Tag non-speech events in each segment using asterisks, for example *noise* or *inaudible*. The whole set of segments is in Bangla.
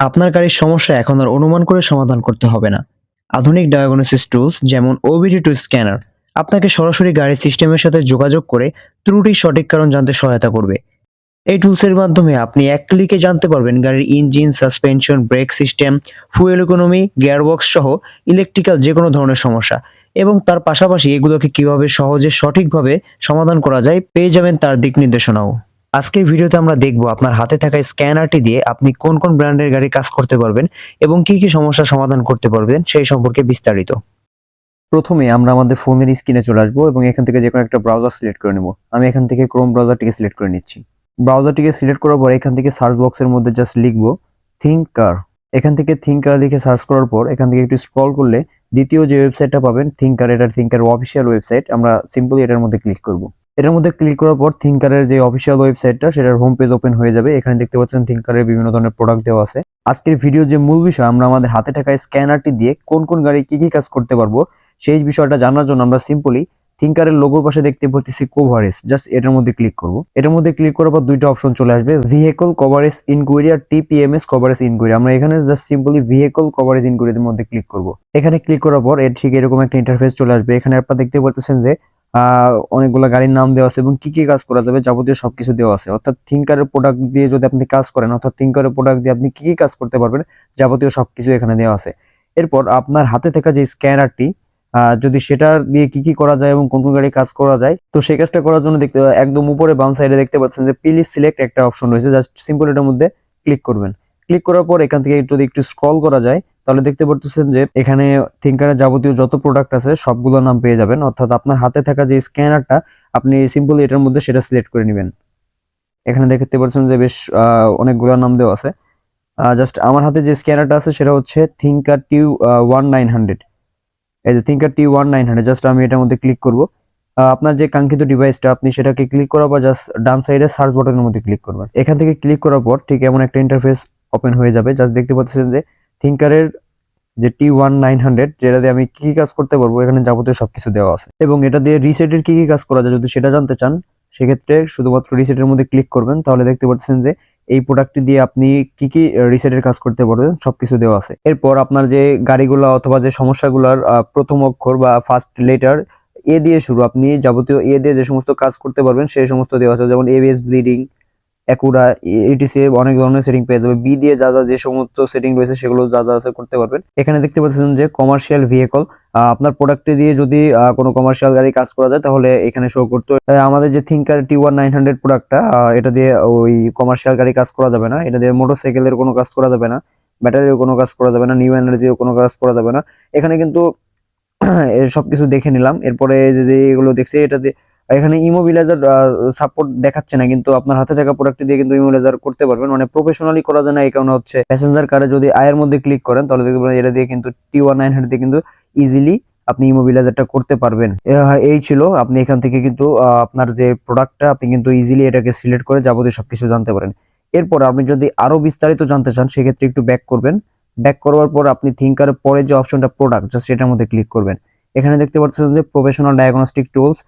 আপনার গাড়ির সমস্যা এখন আর অনুমান করে সমাধান করতে হবে না। আধুনিক ডায়াগনোসিস টুলস যেমন ওবিডি টু স্ক্যানার আপনাকে সরাসরি গাড়ির সিস্টেমের সাথে যোগাযোগ করে ত্রুটির সঠিক কারণ জানতে সহায়তা করবে। এই টুলসের মাধ্যমে আপনি এক ক্লিকে জানতে পারবেন গাড়ির engine suspension brake system fuel economy gearbox সহ ইলেকট্রিক্যাল যে কোনো ধরনের সমস্যা এবং তার পাশাপাশি এগুলোকে কীভাবে সহজে সঠিকভাবে সমাধান করা যায় পেয়ে যাবেন তার দিক নির্দেশনাও। আজকের ভিডিওতে আমরা দেখব আপনার হাতে থাকা স্ক্যানারটি দিয়ে আপনি কোন কোন ব্র্যান্ডের গাড়ি কাজ করতে পারবেন এবং কি কি সমস্যার সমাধান করতে পারবেন সেই সম্পর্কে বিস্তারিত। প্রথমে আমরা আমাদের ফোনের স্ক্রিনে চলে আসব এবং এখান থেকে যে কোনো একটা ব্রাউজার সিলেক্ট করে নেব। আমি এখান থেকে ক্রোম ব্রাউজারটিকে সিলেক্ট করে নিচ্ছি। ব্রাউজারটিকে সিলেক্ট করার পর এখান থেকে সার্চ বক্সের মধ্যে জাস্ট লিখব থিঙ্কার এখান থেকে থিঙ্কার লিখে সার্চ করার পর এখান থেকে একটু স্ক্রল করলে দ্বিতীয় যে ওয়েবসাইটটা পাবেন থিঙ্কার এটার থিঙ্কার অফিসিয়াল ওয়েবসাইট আমরা সিম্পলি এটার মধ্যে ক্লিক করব। এটার মধ্যে ক্লিক করার পর থিঙ্কারের যে অফিসিয়াল ওয়েবসাইটটা সেটার হোম পেজ ওপেন হয়ে যাবে। এখানে দেখতে পাচ্ছেন থিঙ্কারের বিভিন্ন ধরনের প্রোডাক্ট দেওয়া আছে। আজকের ভিডিও যে মূল বিষয়, আমরা আমাদের হাতে থাকা স্ক্যানারটি দিয়ে কোন কোন গাড়ি কি কি কাজ করতে পারব, সেই বিষয়টা জানার জন্য আমরা সিম্পলি থিঙ্কারের লোগোর পাশে দেখতে পাচ্ছি কোভারেজ জাস্ট এটার মধ্যে ক্লিক করব। এটার মধ্যে ক্লিক করার পর দুইটা অপশন চলে আসবে। ভেহিকল কভারেজ ইনকোয়ারি আর টিপিএমএস কভারেজ ইনকোয়ারি আমরা এখানে জাস্ট সিম্পলি ভেহিকল কভারেজ ইনকোয়ারির মধ্যে ক্লিক করব। এখানে ক্লিক করার পর এর ঠিক এরকম একটা ইন্টারফেস চলে আসবে। এখানে আপনারা দেখতে পাচ্ছেন যে অনেকগুলো গাড়ির নাম দেওয়া আছে এবং কি কি কাজ করা যাবে যাবতীয় সবকিছু দেওয়া আছে। অর্থাৎ থিঙ্কারের প্রোডাক্ট দিয়ে যদি আপনি কাজ করেন, অর্থাৎ থিঙ্কারের প্রোডাক্ট দিয়ে আপনি কি কি কাজ করতে পারবেন, যাবতীয় সবকিছু এখানে দেওয়া আছে। এরপর আপনার হাতে থাকা যে স্ক্যানারটি যদি সেটা দিয়ে কি কি করা যায় এবং কোন কোন গাড়ি কাজ করা যায়, তো সেই কাজটা করার জন্য দেখতে, একদম উপরে বাম সাইডে দেখতে পাচ্ছেন যে প্লিজ সিলেক্ট একটা অপশন রয়েছে। জাস্ট সিম্পল এটার মধ্যে ক্লিক করবেন। ক্লিক করার পর এখান থেকে যদি একটু স্ক্রল করা যায় তাহলে দেখতে পারতেছেন যে এখানে থিঙ্কারের যাবতীয় যত প্রোডাক্ট আছে সবগুলো নাম পেয়ে যাবেন। অর্থাৎ আপনার হাতে থাকা যে স্ক্যানারটা আপনি সিম্পলি এটার মধ্যে সেটা সিলেক্ট করে নেবেন। এখানে দেখতে পাচ্ছেন যে বেশ অনেকগুলো নাম দেওয়া আছে। জাস্ট আমার হাতে যে স্ক্যানারটা আছে, সেটা হচ্ছে Thinker T one nine hundred এই যে Thinkcar T one nine hundred just আমি এটার মধ্যে ক্লিক করব। আপনার যে কাঙ্ক্ষিত ডিভাইসটা আপনি সেটাকে ক্লিক করার পর জাস্ট ডান সাইডে সার্চ বাটনের মধ্যে ক্লিক করবেন। এখান থেকে ক্লিক করার পর ঠিক এমন একটা ইন্টারফেস ওপেন হয়ে যাবে। জাস্ট দেখতে পাচ্ছেন যে থিঙ্কারের যে টি ওয়ান নাইন হান্ড্রেড যেটা দিয়ে আমি কি কি কাজ করতে পারব, এখানে যাবতীয় সবকিছু দেওয়া আছে। এবং এটা দিয়ে রিসেটের কি কি কাজ করা যায়, যদি সেটা জানতে চান, সেক্ষেত্রে শুধুমাত্র রিসেটের মধ্যে ক্লিক করবেন, তাহলে দেখতে পাচ্ছেন যে এই প্রোডাক্টটি দিয়ে আপনি কি কি রিসেটের কাজ করতে পারবেন, সবকিছু দেওয়া আছে। এরপর আপনার যে গাড়িগুলো অথবা যে সমস্যাগুলোর প্রথম অক্ষর বা ফার্স্ট লেটার এ দিয়ে শুরু। আপনি যাবতীয় এ দিয়ে যে সমস্ত কাজ করতে পারবেন, সেই সমস্ত দেওয়া আছে, যেমন এবিএস ব্লিডিং একুরা ইটিসি অনেক ধরনের সেটিং পেয়ে যাবে। বি দিয়ে যা যা যে সমস্ত সেটিং রয়েছে সেগুলো যা যা আছে করতে পারবেন। এখানে দেখতে পাচ্ছেন যে কমার্শিয়াল ভেহিকল আপনার প্রোডাক্টে দিয়ে যদি কোনো কমার্শিয়াল গাড়ি কাজ করা যায় তাহলে এখানে শো করতে আমাদের যে Thinkcar T one nine hundred প্রোডাক্টটা এটা দিয়ে ওই কমার্শিয়াল গাড়ি কাজ করা যাবে না। এটা দিয়ে মোটরসাইকেলের কোনো কাজ করা যাবে না ব্যাটারির কোনো কাজ করা যাবে না নিউ এনার্জিও কোনো কাজ করা যাবে না। এখানে কিন্তু *clears throat* সবকিছু দেখে নিলাম। এরপরে যে যে এগুলো দেখছি, এটা দিয়ে এখানে ইমোবিলাইজার সাপোর্ট দেখাচ্ছে না, কিন্তু আপনার হাতে থাকা প্রোডাক্ট দিয়ে কিন্তু ইমোবিলাইজার করতে পারবেন। মানে প্রফেশনালি করা যায় না, এই কারণে হচ্ছে প্যাসেঞ্জার কারে যদি আয়ের মধ্যে ক্লিক করেন, তাহলে দেখবেন এটা দিয়ে কিন্তু টি ওয়ান নাইন হান্ড্রেড দিয়ে কিন্তু ইজিলি আপনি ইমোবিলাইজারটা করতে পারবেন। এই ছিল, আপনি এখান থেকে কিন্তু আপনার যে প্রোডাক্টটা আপনি কিন্তু ইজিলি এটাকে সিলেক্ট করে যাবতীয় সবকিছু জানতে পারেন। এরপর আপনি যদি আরও বিস্তারিত জানতে চান, সেক্ষেত্রে একটু ব্যাক করবেন। ব্যাক করবার পর আপনি থিঙ্কারের পরে যে অপশনটা প্রোডাক্ট জাস্ট এটার মধ্যে ক্লিক করবেন। এখানে দেখতে পাচ্ছেন যে professional diagnostic tools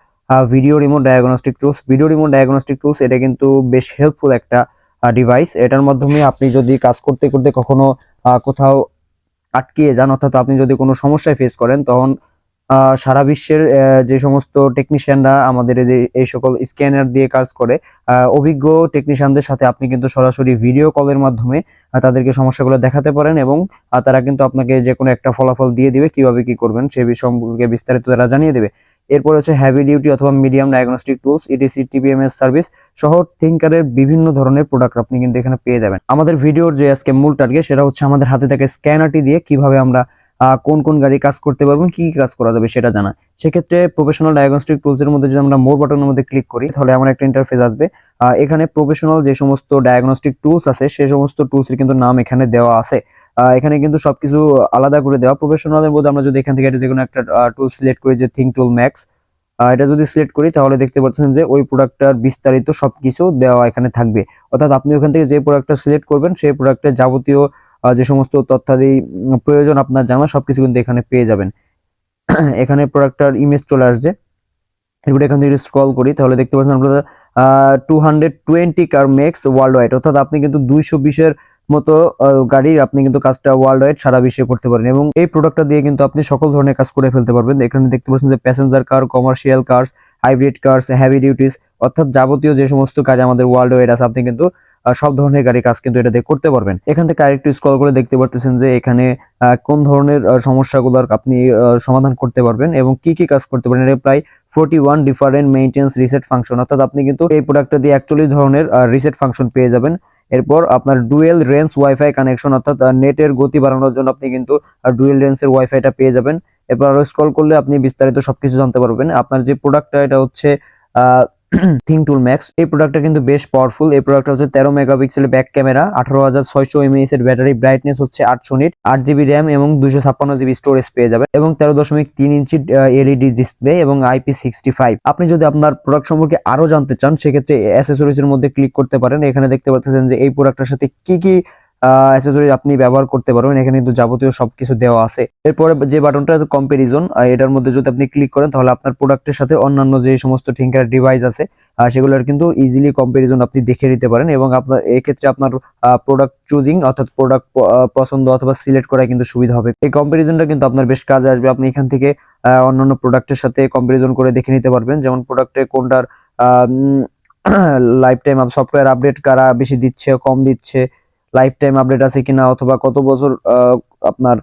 video remote diagnostic tools video remote diagnostic tools এটা কিন্তু বেশ হেল্পফুল একটা ডিভাইস এটার মাধ্যমে আপনি যদি কাজ করতে করতে কখনো কোথাও আটকিয়ে যান, অর্থাৎ আপনি যদি কোনো সমস্যায় ফেস করেন, তখন সারা বিশ্বের যে সমস্ত টেকনিশিয়ানরা আমাদের যে, এই সকল স্ক্যানার দিয়ে কাজ করে অভিজ্ঞ টেকনিশিয়ানদের সাথে আপনি কিন্তু সরাসরি ভিডিও কলের মাধ্যমে তাদেরকে সমস্যাগুলো দেখাতে পারেন এবং তারা কিন্তু আপনাকে যে কোনো একটা ফলাফল দিয়ে দিবে, কীভাবে কি করবেন, সে সম্পর্কে বিস্তারিত তারা জানিয়ে দেবে। এরপর হচ্ছে হ্যাভি ডিউটি অথবা medium diagnostic tools ETC TPMS service সহ থিঙ্কারের বিভিন্ন ধরনের প্রোডাক্ট আপনি কিন্তু এখানে পেয়ে যাবেন। আমাদের ভিডিওর যে আজকে মূল টার্গেট সেটা হচ্ছে আমাদের হাতে থাকা স্ক্যানারটি দিয়ে কীভাবে আমরা কোন কোন গাড়ি কাজ করতে পারব, কি কি কাজ করা যাবে সেটা জানা। সেক্ষেত্রে প্রফেশনাল ডায়াগনস্টিক টুলস এর মধ্যে যদি আমরা মোর বাটনের মধ্যে ক্লিক করি, তাহলে আমার একটা ইন্টারফেস আসবে। এখানে প্রফেশনাল যে সমস্ত ডায়াগনস্টিক টুলস আছে সেই সমস্ত টুলস এর কিন্তু নাম এখানে দেওয়া আছে। এখানে কিন্তু সবকিছু আলাদা করে দেওয়া। প্রফেশনালের মধ্যে আমরা যদি এখান থেকে যে কোনো একটা টুল সিলেক্ট করি যে থিং টুল ম্যাক্স এটা যদি সিলেক্ট করি তাহলে দেখতে পাচ্ছেন যে ওই প্রোডাক্টটার বিস্তারিত সবকিছু দেওয়া এখানে থাকবে। অর্থাৎ আপনি ওখান থেকে যে প্রোডাক্টটা সিলেক্ট করবেন, সেই প্রোডাক্টের যাবতীয় যে সমস্ত তথ্যাদি প্রয়োজন আপনার জানা, সবকিছু কিন্তু এখানে পেয়ে যাবেন। *clears throat* এখানে প্রোডাক্টটার ইমেজ চলে আসছে। এরপরে এখান থেকে স্ক্রল করি, তাহলে দেখতে পাচ্ছেন আপনারা two hundred twenty car makes world wide অর্থাৎ আপনি কিন্তু দুইশো বিশের মতো গাড়ির আপনি কিন্তু কাজটা ওয়ার্ল্ড ওয়াইড সারা বিশ্বে করতে পারেন এবং এই প্রোডাক্টটা দিয়ে কিন্তু আপনি সকল ধরনের কাজ করে ফেলতে পারবেন। এখানে দেখতে পাচ্ছেন যে passenger car commercial cars hybrid cars heavy duties অর্থাৎ যাবতীয় যে সমস্ত কাজ আমাদের ওয়ার্ল্ড ওয়াইড আছে, আপনি কিন্তু সব ধরনের গাড়ি কাজ কিন্তু এটা দিয়ে করতে পারবেন। এখান থেকে আরেকটু স্ক্রল করে দেখতে পারতেছেন যে এখানে কোন ধরনের সমস্যাগুলোর আপনি সমাধান করতে পারবেন এবং কি কি কাজ করতে পারেন এটা প্রায় forty one different maintenance reset function অর্থাৎ আপনি কিন্তু এই প্রোডাক্টটা দিয়ে একচল্লিশ ধরনের রিসেট ফাংশন পেয়ে যাবেন। এরপর আপনার ডুয়েল রেঞ্জ ওয়াইফাই কানেকশন, অর্থাৎ নেটের গতি বাড়ানোর জন্য আপনি কিন্তু ডুয়েল রেঞ্জের ওয়াইফাইটা পেয়ে যাবেন। এরপর আরও স্ক্রল করলে আপনি বিস্তারিত সবকিছু জানতে পারবেন। আপনার যে প্রোডাক্টটা এটা হচ্ছে থিং টুল ম্যাক্স এই প্রোডাক্টটা কিন্তু বেশ পাওয়ারফুল এই প্রোডাক্টটা হচ্ছে তেরো মেগাপিক্সেলের ব্যাক ক্যামেরা আঠারো হাজার ছয়শো এমএএস এর ব্যাটারি ব্রাইটনেস হচ্ছে আটশো নিট আট জিবি র্যাম এবং দুইশো ছাপ্পান্ন জিবি স্টোরেজ পেয়ে যাবেন এবং তেরো দশমিক তিন ইঞ্চি এলইডি ডিসপ্লে এবং আইপি সিক্সটি ফাইভ আপনি যদি আপনার প্রোডাক্ট সম্পর্কে আরও জানতে চান, সেক্ষেত্রে অ্যাসেসরিজ এর মধ্যে ক্লিক করতে পারেন। এখানে দেখতে পাচ্ছেন যে এই প্রোডাক্টের সাথে কি কি অ্যাসেসরি আপনি ব্যবহার করতে পারবেন। এখানে কিন্তু যাবতীয় সবকিছু দেওয়া আছে। এরপরে যে বাটনটা আছে কম্পারিজন এটার মধ্যে যদি আপনি ক্লিক করেন, তাহলে আপনার প্রোডাক্টের সাথে অন্যান্য যে সমস্ত থিঙ্কার ডিভাইস আছে সেগুলোর কিন্তু ইজিলি কম্পারিজন আপনি দেখে নিতে পারেন এবং আপনার, এক্ষেত্রে আপনার প্রোডাক্ট চুজিং অর্থাৎ প্রোডাক্ট পছন্দ অথবা সিলেক্ট করা কিন্তু সুবিধা হবে। এই কম্পারিজনটা কিন্তু আপনার বেশ কাজে আসবে। আপনি এখান থেকে অন্যান্য প্রোডাক্টের সাথে কম্পারিজন করে দেখে নিতে পারবেন। যেমন প্রোডাক্টে কোনটার লাইফ টাইম সফটওয়্যার আপডেট কারা বেশি দিচ্ছে, কম দিচ্ছে লাইফ টাইম আপডেট আছে কিনা অথবা কত বছর আপনার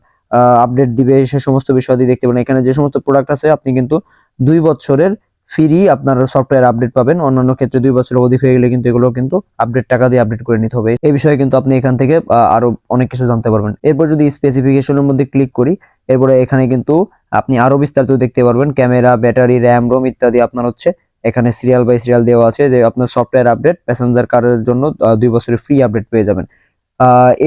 আপডেট দিবে সে সমস্ত বিষয় দিয়ে দেখতে পারেন। এখানে যে সমস্ত প্রোডাক্ট আছে, আপনি কিন্তু দুই বছরের ফ্রি আপনার সফটওয়্যার আপডেট পাবেন। অন্যান্য ক্ষেত্রে দুই বছরের অধিক হয়ে গেলে কিন্তু এগুলো কিন্তু আপডেট টাকা দিয়ে আপডেট করে নিতে হবে। এই বিষয়ে কিন্তু আপনি এখান থেকে আরও অনেক কিছু জানতে পারবেন। এরপর যদি স্পেসিফিকেশনের মধ্যে ক্লিক করি, এরপরে এখানে কিন্তু আপনি আরও বিস্তারিত দেখতে পারবেন। ক্যামেরা ব্যাটারি র্যাম রোম ইত্যাদি আপনার হচ্ছে এখানে সিরিয়াল বাই সিরিয়াল দেওয়া আছে যে আপনার সফটওয়্যার আপডেট প্যাসেঞ্জার কারের জন্য দুই বছরের ফ্রি আপডেট পেয়ে যাবেন।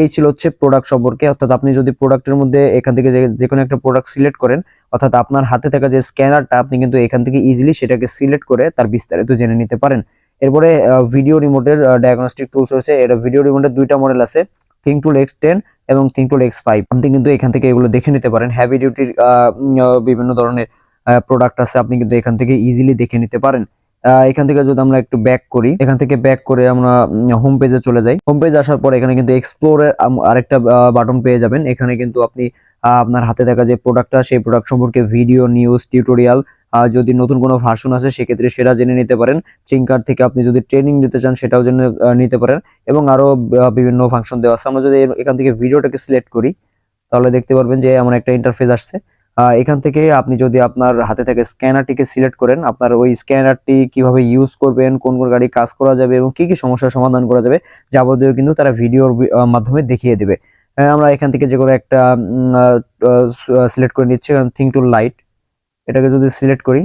এই ছিল হচ্ছে প্রোডাক্ট সম্পর্কে। অর্থাৎ আপনি যদি প্রোডাক্টের মধ্যে এখান থেকে যে কোনো একটা প্রোডাক্ট সিলেক্ট করেন, অর্থাৎ আপনার হাতে থাকা যে স্ক্যানারটা আপনি কিন্তু এখান থেকে ইজিলি সেটাকে সিলেক্ট করে তার বিস্তারিত জেনে নিতে পারেন। এরপরে ভিডিও রিমোটের ডায়াগনস্টিক টুলস রয়েছে। এটা ভিডিও রিমোটের দুইটা মডেল আছে থিং টুল এক্স টেন এবং থিং টুল এক্স ফাইভ আপনি কিন্তু এখান থেকে এগুলো দেখে নিতে পারেন। হ্যাভি ডিউটির বিভিন্ন ধরনের প্রোডাক্ট আছে, আপনি কিন্তু এখান থেকে ইজিলি দেখে নিতে পারেন। এখান থেকে যদি আমরা একটু ব্যাক করি এখান থেকে ব্যাক করে আমরা হোম পেজে চলে যাই। হোম পেজ আসার পর এখানে কিন্তু এক্সপ্লোরের আরেকটা বাটন পেয়ে যাবেন। এখানে কিন্তু আপনি আপনার হাতে থাকা যে প্রোডাক্টটা সেই প্রোডাক্ট সম্পর্কে ভিডিও নিউজ টিউটোরিয়াল যদি নতুন কোনো ভার্সন আছে সেক্ষেত্রে সেটা জেনে নিতে পারেন। চিঙ্কার থেকে আপনি যদি ট্রেনিং নিতে চান সেটাও জেনে নিতে পারেন। এবং আরও আহ, বিভিন্ন ফাংশন দেওয়া আছে। আমরা যদি এখান থেকে ভিডিওটাকে সিলেক্ট করি তাহলে দেখতে পারবেন যে এমন একটা ইন্টারফেস আসছে। এখান থেকে আপনি যদি আপনার হাতে থেকে স্ক্যানারটিকে সিলেক্ট করেন, আপনার ওই স্ক্যানারটি কীভাবে ইউজ করবেন, কোন কোন গাড়ি কাজ করা যাবে এবং কি কি সমস্যার সমাধান করা যাবে, যাবতীয় কিন্তু তারা ভিডিওর মাধ্যমে দেখিয়ে দেবে। আমরা এখান থেকে যে কোনো একটা সিলেক্ট করে নিচ্ছি থিং টু লাইট এটাকে যদি সিলেক্ট করি,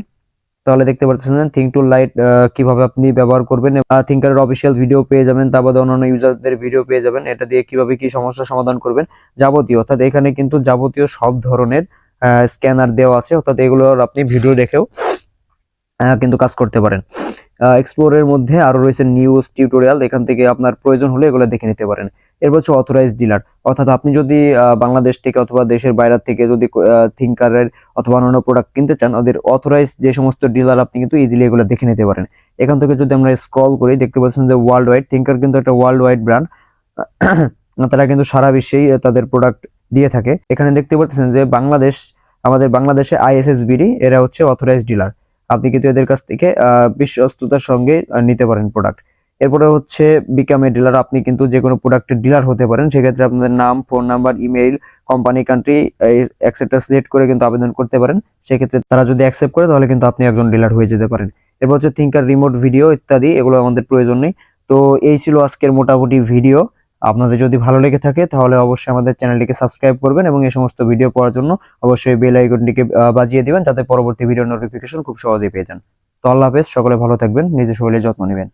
তাহলে দেখতে পাচ্ছেন থিং টু লাইট কীভাবে আপনি ব্যবহার করবেন থিঙ্কারের অফিসিয়াল ভিডিও পেয়ে যাবেন তার বাদে অন্যান্য ইউজারদের ভিডিও পেয়ে যাবেন, এটা দিয়ে কীভাবে কি সমস্যার সমাধান করবেন, যাবতীয়। অর্থাৎ এখানে কিন্তু যাবতীয় সব ধরনের স্ক্যানার দেওয়া আছে, অর্থাৎ এগুলোর আপনি ভিডিও দেখেও কিন্তু কাজ করতে পারেন। এক্সপ্লোরের মধ্যে আরও রয়েছে নিউজ টিউটোরিয়াল এখান থেকে আপনার প্রয়োজন হলে এগুলো দেখে নিতে পারেন। এরপর হচ্ছে অথরাইজ ডিলার অর্থাৎ আপনি যদি বাংলাদেশ থেকে অথবা দেশের বাইরে থেকে যদি থিঙ্কারের অথবা অন্যান্য প্রোডাক্ট কিনতে চান, ওদের অথরাইজ যে সমস্ত ডিলার আপনি কিন্তু ইজিলি এগুলো দেখে নিতে পারেন। এখান থেকে যদি আমরা স্ক্রল করি, দেখতে পাচ্ছেন যে ওয়ার্ল্ড ওয়াইড থিঙ্কার কিন্তু একটা ওয়ার্ল্ড ওয়াইড ব্র্যান্ড তারা কিন্তু সারা বিশ্বেই তাদের প্রোডাক্ট দিয়ে থাকে। এখানে দেখতে পাচ্ছেন যে বাংলাদেশ আমাদের বাংলাদেশে আইএসএসবিডি এরা হচ্ছে অথরাইজ ডিলার আপনি কিন্তু এদের কাছ থেকে বিশ্বস্ততার সঙ্গে নিতে পারেন প্রোডাক্ট এরপরে হচ্ছে বিকাম এ ডিলার আপনি কিন্তু যে কোনো প্রোডাক্টের ডিলার হতে পারেন। সেক্ষেত্রে আপনাদের নাম phone number email company country etcetera select করে কিন্তু আবেদন করতে পারেন। সেক্ষেত্রে তারা যদি অ্যাকসেপ্ট করে, তাহলে কিন্তু আপনি একজন ডিলার হয়ে যেতে পারেন। এরপর হচ্ছে থিঙ্কার রিমোট ভিডিও ইত্যাদি, এগুলো আমাদের প্রয়োজন নেই। তো এই ছিল আজকের মোটামুটি ভিডিও আপনাদের যদি ভালো লেগে থাকে, তাহলে অবশ্যই আমাদের চ্যানেলটিকে সাবস্ক্রাইব করবেন এবং এই সমস্ত ভিডিও পড়ার জন্য অবশ্যই বেল আইকনটিকে বাজিয়ে দিবেন, যাতে পরবর্তী ভিডিও নোটিফিকেশন খুব সহজেই পেয়ে যান। তো আল্লাহ হাফেজ, সকলে ভালো থাকবেন, নিজের শরীরের যত্ন নেবেন।